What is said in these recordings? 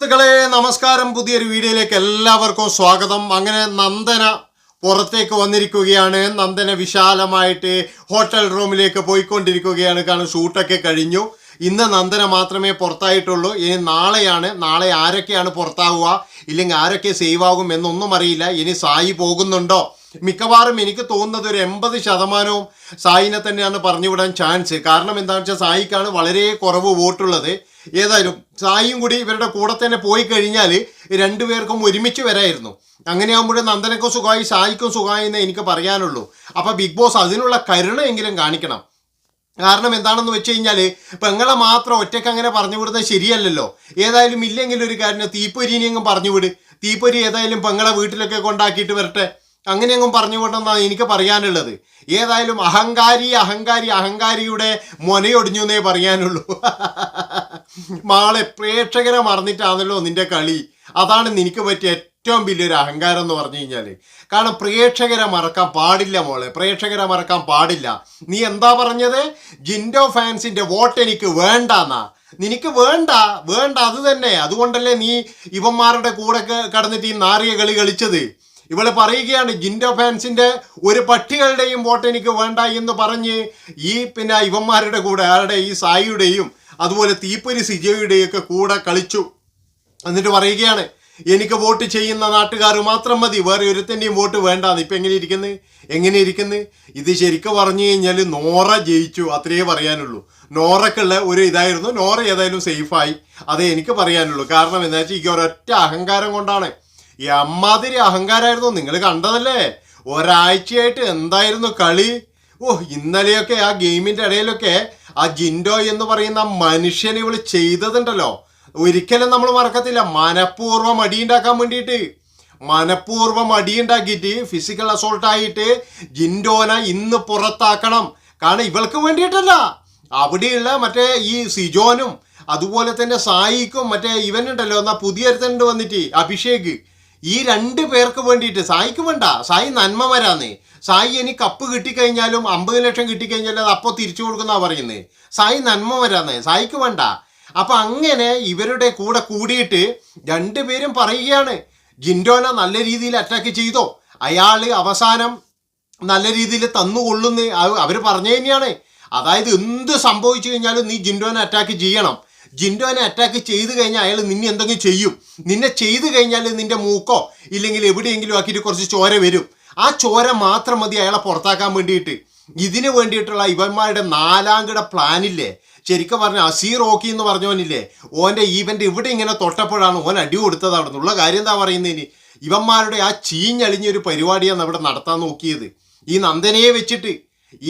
സുഹൃത്തുക്കളെ നമസ്കാരം. പുതിയൊരു വീഡിയോയിലേക്ക് എല്ലാവർക്കും സ്വാഗതം. അങ്ങനെ നന്ദന പുറത്തേക്ക് വന്നിരിക്കുകയാണ്. നന്ദന വിശാലമായിട്ട് ഹോട്ടൽ റൂമിലേക്ക് പോയിക്കൊണ്ടിരിക്കുകയാണ്. കാരണം ഷൂട്ടൊക്കെ കഴിഞ്ഞു. ഇന്ന് നന്ദന മാത്രമേ പുറത്തായിട്ടുള്ളൂ. ഇനി നാളെയാണ്. നാളെ ആരൊക്കെയാണ് പുറത്താവുക? ഇല്ലെങ്കിൽ ആരൊക്കെ സേവ് ആകും എന്നൊന്നും അറിയില്ല. ഇനി സായി പോകുന്നുണ്ടോ? മിക്കവാറും എനിക്ക് തോന്നുന്നത് ഒരു എൺപത് ശതമാനവും സായിനെ തന്നെയാണ് പറഞ്ഞുവിടാൻ ചാൻസ്. കാരണം എന്താണെന്ന് വെച്ചാൽ സായിക്കാണ് വളരെ കുറവ് വോട്ടുള്ളത്. ഏതായാലും സായിയും കൂടി ഇവരുടെ കൂടെ തന്നെ പോയി കഴിഞ്ഞാൽ രണ്ടുപേർക്കും ഒരുമിച്ച് വരായിരുന്നു. അങ്ങനെയാകുമ്പോഴേ നന്ദനക്കും സുഖമായി സായിക്കും സുഖമായി എന്ന് എനിക്ക് പറയാനുള്ളൂ. അപ്പോൾ ബിഗ് ബോസ് അതിനുള്ള കരുണയെങ്കിലും കാണിക്കണം. കാരണം എന്താണെന്ന് വെച്ച് കഴിഞ്ഞാൽ പെങ്ങളെ മാത്രം ഒറ്റയ്ക്ക് അങ്ങനെ പറഞ്ഞു വിടുന്നത് ശരിയല്ലല്ലോ. ഏതായാലും ഇല്ലെങ്കിൽ ഒരു കാര്യം തീപ്പൊരിനെങ്കിലും പറഞ്ഞു വിട്. തീപ്പൊരി ഏതായാലും പെങ്ങളെ വീട്ടിലൊക്കെ കൊണ്ടാക്കിയിട്ട് വരട്ടെ. അങ്ങനെയെങ്കിലും പറഞ്ഞു വിടണമെന്നാണ് എനിക്ക് പറയാനുള്ളത്. ഏതായാലും അഹങ്കാരി അഹങ്കാരി അഹങ്കാരിയുടെ മൊനയൊടിഞ്ഞു എന്നേ പറയാനുള്ളൂ. മാളെ പ്രേക്ഷകരെ മറന്നിട്ടാണല്ലോ നിന്റെ കളി. അതാണ് നിനക്ക് പറ്റിയ ഏറ്റവും വലിയൊരു അഹങ്കാരം എന്ന് പറഞ്ഞു കഴിഞ്ഞാൽ കാരണം പ്രേക്ഷകരെ മറക്കാൻ പാടില്ല മോളെ. പ്രേക്ഷകരെ മറക്കാൻ പാടില്ല. നീ എന്താ പറഞ്ഞത്? ജിൻഡോ ഫാൻസിന്റെ വോട്ട് എനിക്ക് വേണ്ടെന്നാ. നിനക്ക് വേണ്ട. വേണ്ട അത് തന്നെ. അതുകൊണ്ടല്ലേ നീ ഇവന്മാരുടെ കൂടെ കടന്നിട്ട് ഈ നാറിയ കളി കളിച്ചത്. ഇവൾ പറയുകയാണ് ജിൻഡോ ഫാൻസിന്റെ ഒരു പട്ടികളുടെയും വോട്ട് എനിക്ക് വേണ്ട എന്ന് പറഞ്ഞ് ഈ പിന്നെ ഇവന്മാരുടെ കൂടെ ആരുടെ ഈ സായിയുടെയും അതുപോലെ തീപ്പൊരി സിജയുടെയൊക്കെ കൂടെ കളിച്ചു. എന്നിട്ട് പറയുകയാണ് എനിക്ക് വോട്ട് ചെയ്യുന്ന നാട്ടുകാർ മാത്രം മതി വേറെ ഒരുത്തന്റെയും വോട്ട് വേണ്ടാന്ന്. ഇപ്പം എങ്ങനെ ഇരിക്കുന്നത് എങ്ങനെ ഇരിക്കുന്നത് ഇത് ശരിക്കും പറഞ്ഞു കഴിഞ്ഞാൽ നോറ ജയിച്ചു അത്രയേ പറയാനുള്ളൂ. നോറക്കുള്ള ഒരു ഇതായിരുന്നു നോറ ഏതായാലും സേഫായി അതേ എനിക്ക് പറയാനുള്ളൂ. കാരണം എന്താ വെച്ചാൽ ഈ ഒരൊറ്റ അഹങ്കാരം കൊണ്ടാണ് ഈ അമ്മാതിരി അഹങ്കാരമായിരുന്നു നിങ്ങൾ കണ്ടതല്ലേ? ഒരാഴ്ചയായിട്ട് എന്തായിരുന്നു കളി? ഓ ഇന്നലെയൊക്കെ ആ ഗെയിമിന്റെ ഇടയിലൊക്കെ ആ ജിൻഡോ എന്ന് പറയുന്ന മനുഷ്യനെ ഇവൾ ചെയ്തതുണ്ടല്ലോ. ഒരിക്കലും നമ്മൾ മറക്കത്തില്ല. മനഃപൂർവം അടിയുണ്ടാക്കാൻ വേണ്ടിയിട്ട്. മനഃപൂർവം അടിയുണ്ടാക്കിയിട്ട് ഫിസിക്കൽ അസോൾട്ട് ആയിട്ട് ജിൻഡോനെ ഇന്ന് പുറത്താക്കണം. കാരണം ഇവൾക്ക് വേണ്ടിയിട്ടല്ല. അവിടെയുള്ള മറ്റേ ഈ സിജോനും അതുപോലെ തന്നെ സായിക്കും മറ്റേ ഇവനുണ്ടല്ലോ എന്നാ പുതിയ ഒരുത്തനുണ്ട് വന്നിട്ട് അഭിഷേക്. ഈ രണ്ട് പേർക്ക് വേണ്ടിയിട്ട് സായിക്ക് വേണ്ട. സായി നന്മ വരാന്നേ സായി ഇനി കപ്പ് കിട്ടിക്കഴിഞ്ഞാലും അമ്പത് ലക്ഷം കിട്ടിക്കഴിഞ്ഞാലും അത് അപ്പോൾ തിരിച്ചു കൊടുക്കുന്ന പറയുന്നത് സായി നന്മ വരാന്നേ സായിക്ക് വേണ്ട. അപ്പൊ അങ്ങനെ ഇവരുടെ കൂടെ കൂടിയിട്ട് രണ്ടുപേരും പറയുകയാണ്. ജിൻഡോനെ നല്ല രീതിയിൽ അറ്റാക്ക് ചെയ്തോ. അയാൾ അവസാനം നല്ല രീതിയിൽ തന്നുകൊള്ളുന്ന അവർ പറഞ്ഞു തന്നെയാണ്. അതായത് എന്ത് സംഭവിച്ചു കഴിഞ്ഞാലും നീ ജിൻഡോനെ അറ്റാക്ക് ചെയ്യണം. ജിൻഡോനെ അറ്റാക്ക് ചെയ്തു കഴിഞ്ഞാൽ അയാൾ നിന്നെ എന്തെങ്കിലും ചെയ്യും. നിന്നെ ചെയ്തു കഴിഞ്ഞാൽ നിന്റെ മൂക്കോ ഇല്ലെങ്കിൽ എവിടെയെങ്കിലും ആക്കിയിട്ട് കുറച്ച് ചോര വരും. ആ ചോര മാത്രം മതി അയാളെ പുറത്താക്കാൻ വേണ്ടിയിട്ട്. ഇതിന് വേണ്ടിയിട്ടുള്ള ഇവന്മാരുടെ നാലാംകിട പ്ലാനില്ലേ ശരിക്കും പറഞ്ഞ അസീർ ഓക്കി എന്ന് പറഞ്ഞവനില്ലേ? ഓന്റെ ഈവന്റ് ഇവിടെ ഇങ്ങനെ തൊട്ടപ്പോഴാണ് ഓൻ അടി കൊടുത്തത് അവിടെ നിന്നുള്ള കാര്യം എന്താ പറയുന്നതിന് ഇവന്മാരുടെ ആ ചീഞ്ഞളിഞ്ഞൊരു പരിപാടിയാണ് അവിടെ നടത്താൻ നോക്കിയത്. ഈ നന്ദനയെ വെച്ചിട്ട്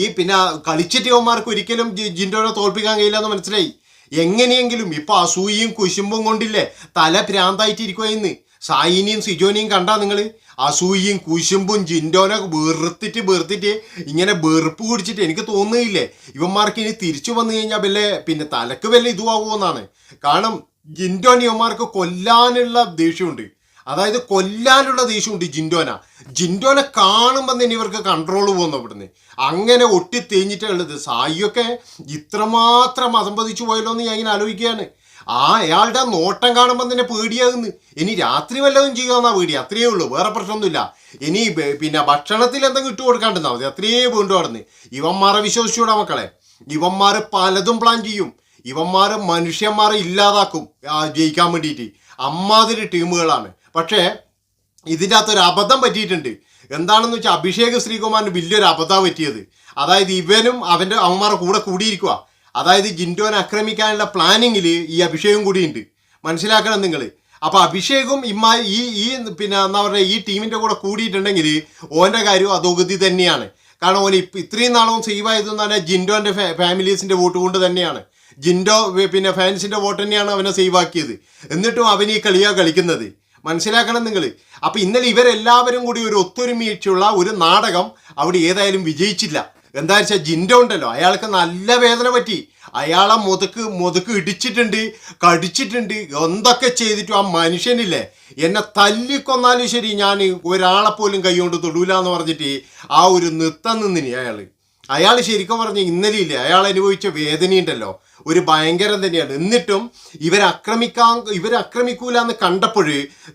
ഈ പിന്നെ കളിച്ചിട്ട് ഇവന്മാർക്ക് ഒരിക്കലും ജിൻഡോനെ തോൽപ്പിക്കാൻ കഴിയില്ല എന്ന് മനസ്സിലായി. എങ്ങനെയെങ്കിലും ഇപ്പൊ അസൂയയും കുശുമ്പും കൊണ്ടില്ലേ തല ഭ്രാന്തായിട്ടിരിക്കുവായിന്ന്. സായിനിയും സിജോനിയും കണ്ടാ നിങ്ങൾ അസൂയയും കുശുമ്പും ജിൻഡോനൊക്കെ വെറുത്തിട്ട് വെറുത്തിട്ട് ഇങ്ങനെ വെറുപ്പ് കുടിച്ചിട്ട് എനിക്ക് തോന്നുകയില്ലേ? ഇവന്മാർക്ക് ഇനി തിരിച്ചു വന്നു കഴിഞ്ഞാൽ വല്ല പിന്നെ തലക്ക് വല്ല ഇതുമാകുമെന്നാണ് കാരണം ജിൻഡോൻ ഇവന്മാർക്ക് കൊല്ലാനുള്ള ദേഷ്യമുണ്ട്. അതായത് കൊല്ലാനുള്ള ദേഷ്യമുണ്ട് ജിൻഡോന. ജിൻഡോനെ കാണുമ്പോൾ തന്നെ ഇവർക്ക് കൺട്രോൾ പോകുന്നു ഇവിടുന്ന് അങ്ങനെ ഒട്ടി തേഞ്ഞിട്ടുള്ളത് സായിയൊക്കെ ഇത്രമാത്രം അസംബന്ധിച്ചു പോയല്ലോ എന്ന് ഞാൻ ഇങ്ങനെ ആലോചിക്കുകയാണ്. ആ അയാളുടെ നോട്ടം കാണുമ്പോൾ തന്നെ പേടിയാകുന്നു. ഇനി രാത്രി വല്ലതും ചെയ്യാമെന്നാ പേടി. അത്രയേ ഉള്ളൂ. വേറെ പ്രശ്നമൊന്നുമില്ല. ഇനി പിന്നെ ഭക്ഷണത്തിൽ എന്തെങ്കിലും ഇട്ട് കൊടുക്കാണ്ടെന്നാ മതി. അത്രയേ വീണ്ടും അവിടുന്ന്. ഇവന്മാരെ വിശ്വസിച്ചൂടാ മക്കളെ. ഇവന്മാർ പലതും പ്ലാൻ ചെയ്യും. ഇവന്മാർ മനുഷ്യന്മാരെ ഇല്ലാതാക്കും. ജയിക്കാൻ വേണ്ടിയിട്ട്. അമ്മാതിരി ടീമുകളാണ് പക്ഷേ ഇതിന്റെ അകത്തൊരു അബദ്ധം പറ്റിയിട്ടുണ്ട്. എന്താണെന്ന് വെച്ചാൽ അഭിഷേക് ശ്രീകുമാറിന് വലിയൊരു അബദ്ധം പറ്റിയത്. അതായത് ഇവനും അവന്റെ അവന്മാരുടെ കൂടെ കൂടിയിരിക്കുക അതായത് ജിൻഡോനെ ആക്രമിക്കാനുള്ള പ്ലാനിങ്ങിൽ ഈ അഭിഷേകം കൂടിയുണ്ട് മനസ്സിലാക്കണം നിങ്ങൾ അപ്പോൾ അഭിഷേകും ഇമ്മ ഈ ഈ പിന്നെ എന്താ പറയുക ഈ ടീമിന്റെ കൂടെ കൂടിയിട്ടുണ്ടെങ്കിൽ ഓന്റെ കാര്യം അധോഗതി തന്നെയാണ്. കാരണം ഓൻ ഇത്രയും നാളും സേവ് ആയതെന്ന് പറഞ്ഞാൽ ജിൻഡോന്റെ ഫാമിലീസിന്റെ വോട്ട് കൊണ്ട് തന്നെയാണ്. ജിൻഡോ പിന്നെ ഫാൻസിന്റെ വോട്ട് തന്നെയാണ് അവനെ സേവ് ആക്കിയത്. എന്നിട്ടും അവൻ ഈ കളിയാണ് കളിക്കുന്നത്. മനസ്സിലാക്കണം നിങ്ങൾ അപ്പോൾ ഇന്നലെ ഇവരെല്ലാവരും കൂടി ഒരു ഒത്തൊരുമിച്ചുള്ള ഒരു നാടകം അവിടെ ഏതായാലും വിജയിച്ചില്ല. എന്താ വെച്ചാൽ ജിൻഡോ ഉണ്ടല്ലോ. അയാൾക്ക് നല്ല വേദന പറ്റി. അയാളെ മുതക്ക് മുതക്ക് ഇടിച്ചിട്ടുണ്ട് കടിച്ചിട്ടുണ്ട് എന്തൊക്കെ ചെയ്തിട്ടും ആ മനുഷ്യനില്ലേ? എന്നെ തല്ലിക്കൊന്നാലും ശരി ഞാൻ ഒരാളെ പോലും കൈകൊണ്ട് തൊടൂല എന്ന് പറഞ്ഞിട്ട് ആ ഒരു നൃത്തം നിന്നിനി അയാൾ അയാൾ ശരിക്കും പറഞ്ഞ ഇന്നലെ ഇല്ലേ അയാൾ അനുഭവിച്ച വേദനയുണ്ടല്ലോ. ഒരു ഭയങ്കരം തന്നെയാണ്. എന്നിട്ടും ഇവരാക്രമിക്കാൻ ആക്രമിക്കാൻ ഇവരെ ആക്രമിക്കൂല എന്ന് കണ്ടപ്പോൾ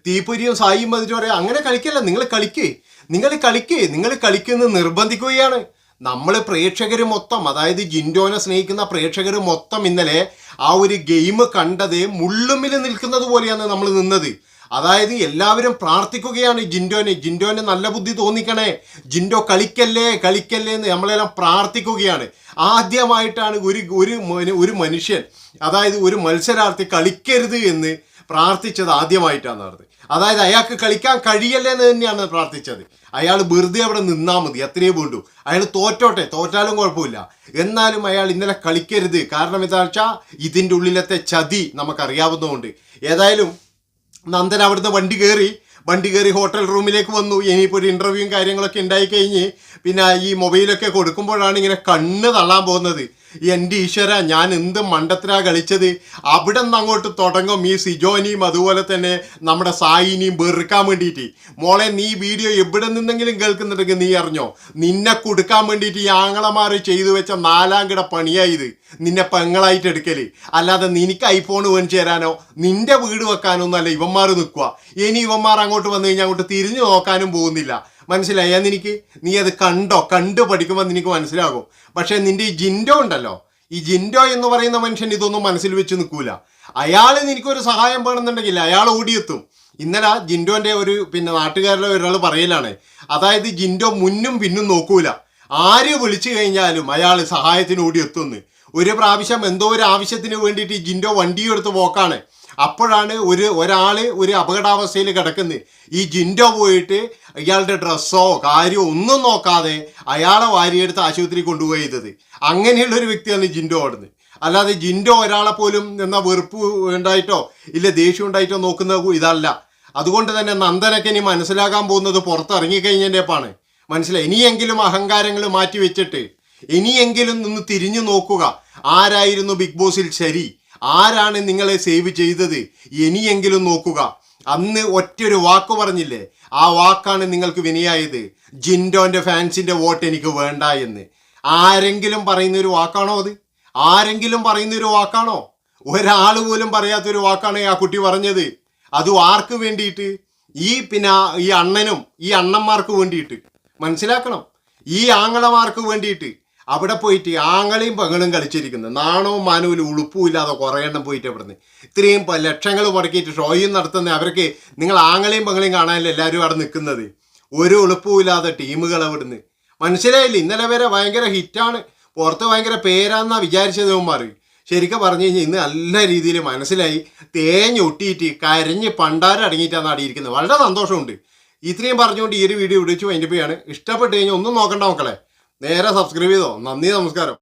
തീപ്പൊരിയും സായിയും വന്നിട്ട് പറയാം അങ്ങനെ കളിക്കല്ല നിങ്ങൾ കളിക്കേ. നിങ്ങൾ കളിക്കേ. നിങ്ങൾ കളിക്കുന്ന നിർബന്ധിക്കുകയാണ്. നമ്മൾ പ്രേക്ഷകർ മൊത്തം അതായത് ജിൻഡോനെ സ്നേഹിക്കുന്ന പ്രേക്ഷകർ മൊത്തം ഇന്നലെ ആ ഒരു ഗെയിം കണ്ടത് മുള്ളുമ്മിൽ നിൽക്കുന്നത് പോലെയാണ് നമ്മൾ നിന്നത്. അതായത് എല്ലാവരും പ്രാർത്ഥിക്കുകയാണ് ജിൻഡോനെ. ജിൻഡോനെ നല്ല ബുദ്ധി തോന്നിക്കണേ. ജിൻഡോ കളിക്കല്ലേ കളിക്കല്ലേ എന്ന് നമ്മളെല്ലാം പ്രാർത്ഥിക്കുകയാണ്. ആദ്യമായിട്ടാണ് ഒരു ഒരു ഒരു മനുഷ്യൻ അതായത് ഒരു മത്സരാർത്ഥി കളിക്കരുത് എന്ന് പ്രാർത്ഥിച്ചത് ആദ്യമായിട്ടാണ് നടന്നത്. അതായത് അയാൾക്ക് കളിക്കാൻ കഴിയല്ലേ എന്ന് തന്നെയാണ് പ്രാർത്ഥിച്ചത്. അയാൾ വെറുതെ അവിടെ നിന്നാൽ മതി എത്രയേ വേണ്ടു. അയാൾ തോറ്റോട്ടെ തോറ്റാലും കുഴപ്പമില്ല. എന്നാലും അയാൾ ഇന്നലെ കളിക്കരുത്. കാരണം എന്താ വെച്ചാൽ ഇതിന്റെ ഉള്ളിലത്തെ ചതി നമുക്കറിയാവുന്നതുകൊണ്ട്. ഏതായാലും നന്ദൻ അവിടുന്ന് വണ്ടി കയറി വണ്ടി കയറി ഹോട്ടൽ റൂമിലേക്ക് വന്നു. ഇനിയിപ്പോൾ ഒരു ഇന്റർവ്യൂവും കാര്യങ്ങളൊക്കെ ഉണ്ടായിക്കഴിഞ്ഞ് പിന്നെ ഈ മൊബൈലൊക്കെ കൊടുക്കുമ്പോഴാണ് ഇങ്ങനെ കണ്ണ് തള്ളാൻ പോകുന്നത്. എന്റെ ഈശ്വര ഞാൻ എന്ത് മണ്ടത്തിനാ കളിച്ചത്? അവിടെ നിന്ന് അങ്ങോട്ട് തുടങ്ങും ഈ സിജോനിയും അതുപോലെ തന്നെ നമ്മുടെ സായിനിയും വെറുക്കാൻ വേണ്ടിയിട്ട്. മോളെ നീ വീഡിയോ എവിടെ നിന്നെങ്കിലും കേൾക്കുന്നുണ്ടെങ്കിൽ നീ അറിഞ്ഞോ? നിന്നെ കൊടുക്കാൻ വേണ്ടിയിട്ട് ഈ ആങ്ങളമാർ ചെയ്തു വെച്ച നാലാം കിട പണിയായത് നിന്നെ പെങ്ങളായിട്ട് എടുക്കൽ. അല്ലാതെ നിനക്ക് ഐഫോൺ മേടിച്ചു തരാനോ? നിന്റെ വീട് വെക്കാനോ അല്ല ഇവന്മാർ നിൽക്കുക ഇനി ഇവന്മാർ അങ്ങോട്ട് വന്നു കഴിഞ്ഞാൽ അങ്ങോട്ട് തിരിഞ്ഞു നോക്കാനും പോകുന്നില്ല. മനസ്സിലായ? എനിക്ക് നീ അത് കണ്ടോ? കണ്ടു പഠിക്കുമ്പോൾ നിനക്ക് മനസ്സിലാകും. പക്ഷേ നിന്റെ ഈ ജിൻഡോ ഉണ്ടല്ലോ? ഈ ജിൻഡോ എന്ന് പറയുന്ന മനുഷ്യൻ ഇതൊന്നും മനസ്സിൽ വെച്ച് നിൽക്കൂല. അയാൾ നിനക്കൊരു സഹായം വേണമെന്നുണ്ടെങ്കിൽ അയാൾ ഓടിയെത്തും. ഇന്നലെ ജിൻഡോന്റെ ഒരു പിന്നെ നാട്ടുകാരിലെ ഒരാൾ പറയലാണ്. അതായത് ജിൻഡോ മുന്നും പിന്നും നോക്കൂല. ആര് വിളിച്ചു കഴിഞ്ഞാലും അയാൾ സഹായത്തിന് ഓടിയെത്തുന്നു. ഒരു പ്രാവശ്യം എന്തോ ഒരു ആവശ്യത്തിന് വേണ്ടിയിട്ട് ഈ ജിൻഡോ വണ്ടിയും എടുത്ത് പോക്കാണ്. അപ്പോഴാണ് ഒരു ഒരാൾ ഒരു അപകടാവസ്ഥയിൽ കിടക്കുന്നത് ഈ ജിൻഡോ പോയിട്ട് ഇയാളുടെ ഡ്രസ്സോ കാര്യമോ ഒന്നും നോക്കാതെ അയാളെ വാരിയെടുത്ത് ആശുപത്രി കൊണ്ടുപോയി ചെയ്തത്. അങ്ങനെയുള്ള ഒരു വ്യക്തിയാണ് ജിൻഡോ അവിടുന്ന്. അല്ലാതെ ജിൻഡോ ഒരാളെ പോലും എന്നാ വെറുപ്പ് ഉണ്ടായിട്ടോ ഇല്ല ദേഷ്യം ഉണ്ടായിട്ടോ നോക്കുന്ന ഇതല്ല. അതുകൊണ്ട് തന്നെ നന്ദനൊക്കെ ഇനി മനസ്സിലാക്കാൻ പോകുന്നത് പുറത്തിറങ്ങിക്കഴിഞ്ഞേപ്പാണ് മനസ്സിലായി? ഇനിയെങ്കിലും അഹങ്കാരങ്ങൾ മാറ്റി വെച്ചിട്ട് ഇനിയെങ്കിലും നിന്ന് തിരിഞ്ഞു നോക്കുക. ആരായിരുന്നു ബിഗ് ബോസിൽ ശരി? ആരാണ് നിങ്ങളെ സേവ് ചെയ്തത്? ഇനിയെങ്കിലും നോക്കുക. അന്ന് ഒറ്റൊരു വാക്ക് പറഞ്ഞില്ലേ? ആ വാക്കാണ് നിങ്ങൾക്ക് വിനയായത്. ജിൻഡോന്റെ ഫാൻസിന്റെ വോട്ട് എനിക്ക് വേണ്ട എന്ന്. ആരെങ്കിലും പറയുന്ന ഒരു വാക്കാണോ അത്? ആരെങ്കിലും പറയുന്ന ഒരു വാക്കാണോ? ഒരാൾ പോലും പറയാത്തൊരു വാക്കാണ് ആ കുട്ടി പറഞ്ഞത്. അതും ആർക്ക് വേണ്ടിയിട്ട്? ഈ പിന്നെ ഈ അണ്ണനും ഈ അണ്ണന്മാർക്ക് വേണ്ടിയിട്ട്. മനസ്സിലാക്കണം? ഈ ആങ്ങളമാർക്ക് വേണ്ടിയിട്ട്. അവിടെ പോയിട്ട് ആങ്ങളെയും പെങ്ങളും കളിച്ചിരിക്കുന്നത് നാണവും മാനവും ഉളുപ്പും ഇല്ലാതെ കുറേ എണ്ണം പോയിട്ട് അവിടുന്ന് ഇത്രയും ലക്ഷങ്ങൾ മുടക്കിയിട്ട് ഷോയും നടത്തുന്ന അവർക്ക് നിങ്ങൾ ആങ്ങളെയും പെങ്ങളെയും കാണാനല്ലേ എല്ലാവരും അവിടെ നിൽക്കുന്നത്? ഒരു ഉളുപ്പും ഇല്ലാതെ ടീമുകൾ അവിടുന്ന്. മനസ്സിലായില്ലേ? ഇന്നലെ വരെ ഭയങ്കര ഹിറ്റാണ്. പുറത്ത് ഭയങ്കര പേരാന്നാ വിചാരിച്ചത് മാറി ശരിക്കും പറഞ്ഞു കഴിഞ്ഞാൽ ഇന്ന് നല്ല രീതിയിൽ മനസ്സിലായി. തേഞ്ഞൊട്ടിയിട്ട് കരഞ്ഞ് പണ്ടാരം അടങ്ങിയിട്ടാണ് അടിയിരിക്കുന്നത് വളരെ സന്തോഷമുണ്ട്. ഇത്രയും പറഞ്ഞുകൊണ്ട് ഈ ഒരു വീഡിയോ വിളിച്ചു വൈൻഡപ്പ് ചെയ്യാണ്. ഇഷ്ടപ്പെട്ട് കഴിഞ്ഞാൽ ഒന്നും നോക്കണ്ട മക്കളെ. നേരെ സബ്സ്ക്രൈബ് ചെയ്തോ നന്ദി നമസ്കാരം